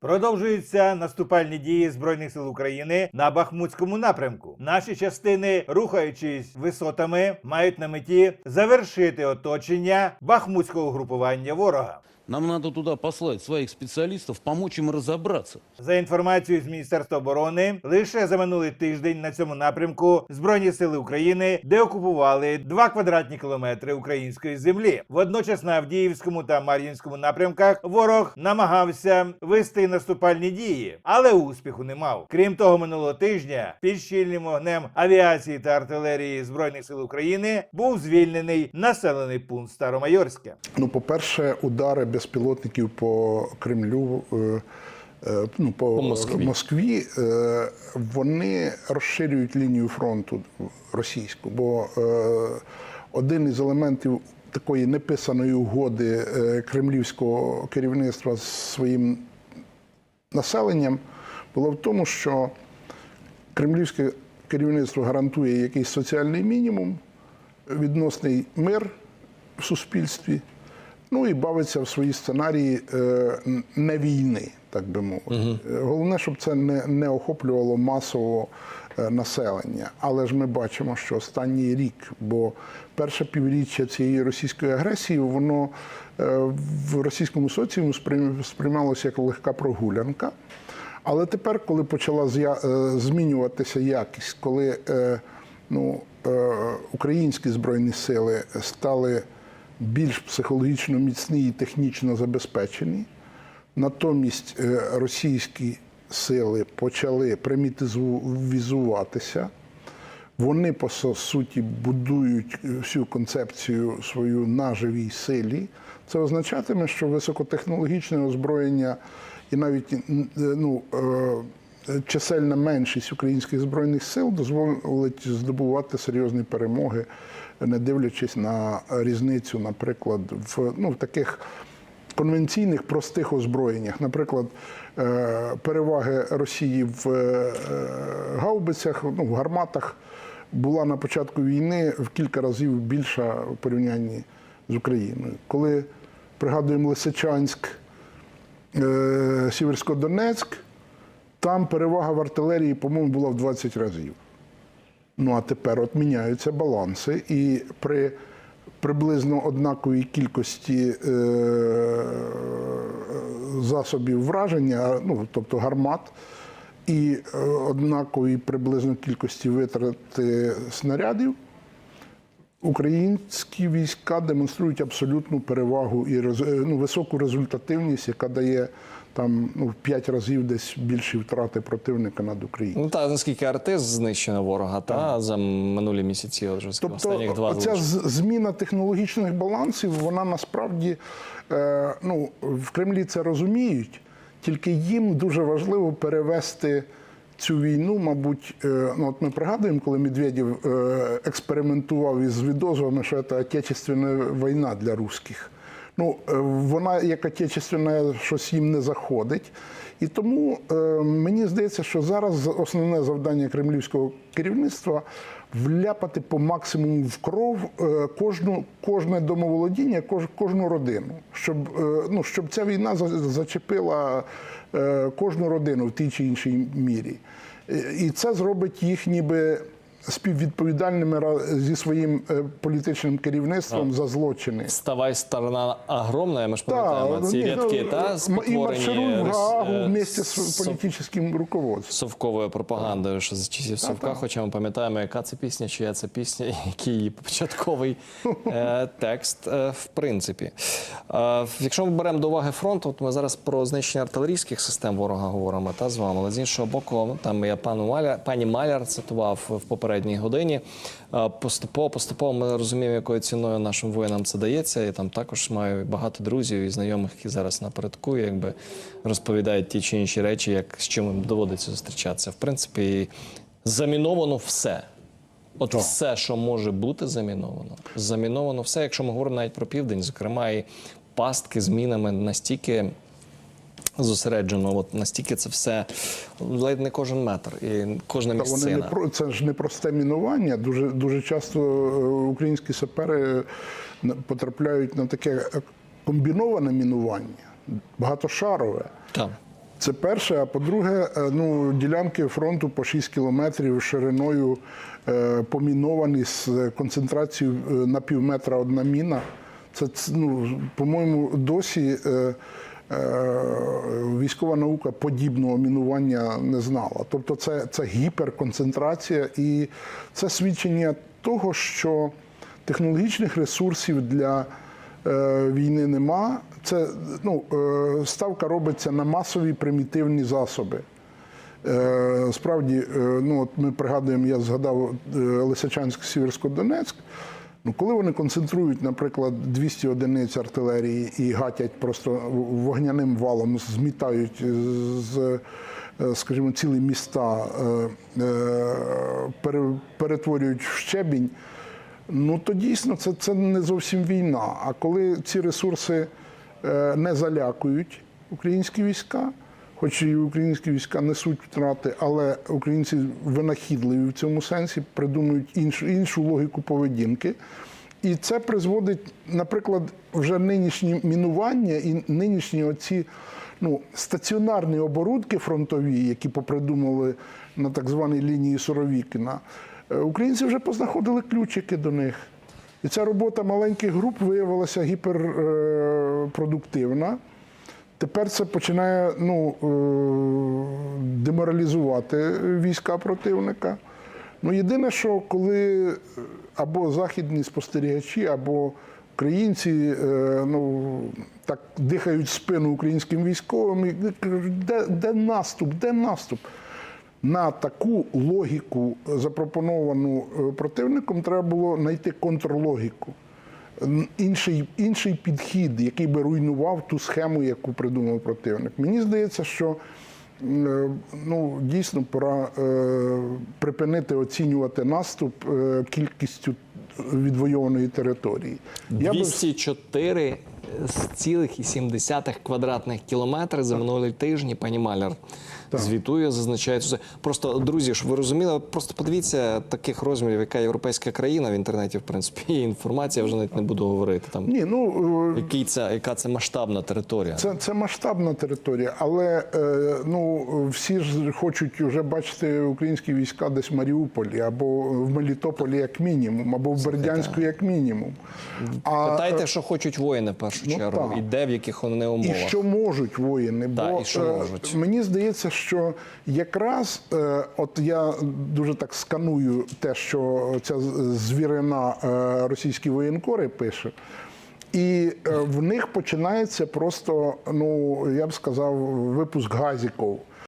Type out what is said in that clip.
Продовжуються наступальні дії збройних сил України на Бахмутському напрямку. Наші частини, рухаючись висотами, мають на меті завершити оточення бахмутського групування ворога. Нам надо туда послать своих специалистов, помочь им разобраться. За інформацією з Міністерства оборони, лише за минулий тиждень на цьому напрямку Збройні сили України деокупували 2 квадратні кілометри української землі. Водночас на Авдіївському та Мар'їнському напрямках ворог намагався вести наступальні дії, але успіху не мав. Крім того, минулого тижня під щільним вогнем авіації та артилерії Збройних сил України був звільнений населений пункт Старомайорське. Ну, по-перше, удари безпілотників по Кремлю. е, е, Ну, по, По Москві. Москві е, вони розширюють лінію фронту російську, бо один із елементів такої неписаної угоди кремлівського керівництва з своїм населенням було в тому, що кремлівське керівництво гарантує якийсь соціальний мінімум, відносний мир в суспільстві, ну і бавиться в свої сценарії е, не війни, так би мовити. Е, Головне, щоб це не, не охоплювало масово е, населення. Але ж ми бачимо, що останній рік, бо перше півріччя цієї російської агресії, воно в російському соціумі сприйм- сприймалося як легка прогулянка. Але тепер, коли почала змінюватися якість, коли ну, українські збройні сили стали більш психологічно міцні і технічно забезпечені, натомість е, російські сили почали примітивізуватися, вони по суті будують е, всю концепцію свою на живій силі. Це означатиме, що високотехнологічне озброєння і навіть е, ну, чисельна меншість українських збройних сил дозволить здобувати серйозні перемоги, не дивлячись на різницю, наприклад, в, ну, в таких конвенційних простих озброєннях. Наприклад, е, переваги Росії в е, гаубицях, ну, в гарматах була на початку війни в кілька разів більша в порівнянні з Україною. Коли пригадуємо Лисичанськ, е, Сіверсько-Донецьк, там перевага в артилерії, по-моєму, була в 20 разів. Ну а тепер от міняються баланси, і при приблизно однаковій кількості е, засобів враження, ну тобто гармат, і е, однаковій приблизно кількості витрати снарядів, українські війська демонструють абсолютну перевагу і е, ну, високу результативність, яка дає там ну, в 5 разів десь більші втрати противника над Україною. Ну та наскільки артист знищено ворога, та за минулі місяці, от вже останніх Тобто два ця зміна технологічних балансів, вона насправді е, ну, в Кремлі це розуміють, тільки їм дуже важливо перевести цю війну, мабуть, е, ну от ми пригадуємо, коли Медведєв е, експериментував із відозвами, що це отечественна війна для русських. Ну, е, вона як отечественна щось їм не заходить. І тому е, мені здається, що зараз основне завдання кремлівського керівництва вляпати по максимуму в кров е, кожну, кожне домоволодіння, кож, кожну родину, щоб, е, ну, щоб ця війна за- зачепила е, кожну родину в тій чи іншій мірі. Е, І це зробить їх ніби співвідповідальними зі своїм е, політичним керівництвом за злочини. Ставай сторона огромна, ми ж пам'ятаємо ці рядки, ну, та спотворені в Гаагу е, вместе з політичним руководством. совковою пропагандою, що за часів совка, хоча ми пам'ятаємо, яка це пісня, чия це пісня, який її початковий е, текст, в принципі. Якщо ми беремо до уваги фронт, от ми зараз про знищення артилерійських систем ворога говоримо та з вами. Але з іншого боку, ну, там я пану Маляр, пані Маляр цитував в попередній годині. Е, Поступово, поступово ми розуміємо, якою ціною нашим воїнам це дається. І там також маю багато друзів і знайомих, які зараз напередку, якби розповідають ті чи інші речі, як з чим їм доводиться зустрічатися. В принципі, заміновано все. От все, що може бути заміновано, заміновано все. Якщо ми говоримо навіть про південь, зокрема, і пастки з мінами настільки зосереджено, от настільки це все ледь не кожен метр і кожна Та вони не про це ж не просте мінування. Дуже дуже часто е, українські сапери потрапляють на таке е, комбіноване мінування, багатошарове. Так. Це перше. А по-друге, е, ну, ділянки фронту по 6 кілометрів шириною е, поміновані з концентрацією е, на пів метра одна міна. Це, ну, по-моєму, досі е, е, військова наука подібного мінування не знала. Тобто це, це гіперконцентрація, і це свідчення того, що технологічних ресурсів для е, війни нема. Це ну, е, ставка робиться на масові примітивні засоби. Е, Справді, е, ну от ми пригадуємо, я згадав е, Лисичанськ, Сіверсько-Донецьк. Ну, коли вони концентрують, наприклад, 200 одиниць артилерії і гатять просто вогняним валом, змітають з, скажімо, цілі міста, е, е, пере- перетворюють в щебінь, ну то дійсно це, це не зовсім війна. А коли ці ресурси е, не залякують українські війська, хоч і українські війська несуть втрати, але українці винахідливі в цьому сенсі, придумують іншу, іншу логіку поведінки. І це призводить, наприклад, вже нинішні мінування і нинішні оці ну, стаціонарні оборудки фронтові, які попридумали на так званій лінії Суровікіна, е, українці вже познаходили ключики до них. І ця робота маленьких груп виявилася гіперпродуктивна. Тепер це починає ну, е, деморалізувати війська противника. Ну, єдине, що коли або західні спостерігачі, або українці е, ну, так дихають спину українським військовим, і кажуть, де, де наступ, де наступ? На таку логіку, запропоновану е, противником, треба було знайти контрлогіку. Інший, інший підхід, який би руйнував ту схему, яку придумав противник. Мені здається, що е, ну, дійсно пора е, припинити оцінювати наступ е, кількістю відвойованої території. Я 204 з цілих і 70 квадратних кілометри за минулі тижні, пані Маляр звітує, зазначає це. Просто друзі, щоб ви розуміли, просто подивіться таких розмірів, яка європейська країна в інтернеті, в принципі, інформація, я вже навіть не буду говорити там. ні, ну е, Який це, яка це масштабна територія? Це, це масштабна територія, але е, ну, всі ж хочуть вже бачити українські війська десь в Маріуполі або в Мелітополі як мінімум, або в Бердянську як мінімум. А, Питайте, що хочуть воїни в першу Ну, чергу, так. і де в яких вони і умовах. що можуть воїни? Бо і що е, можуть. мені здається, що якраз е, от я дуже так сканую те, що ця звірина е, російські воєнкори пише. І е, в них починається просто, ну я б сказав, випуск газіків.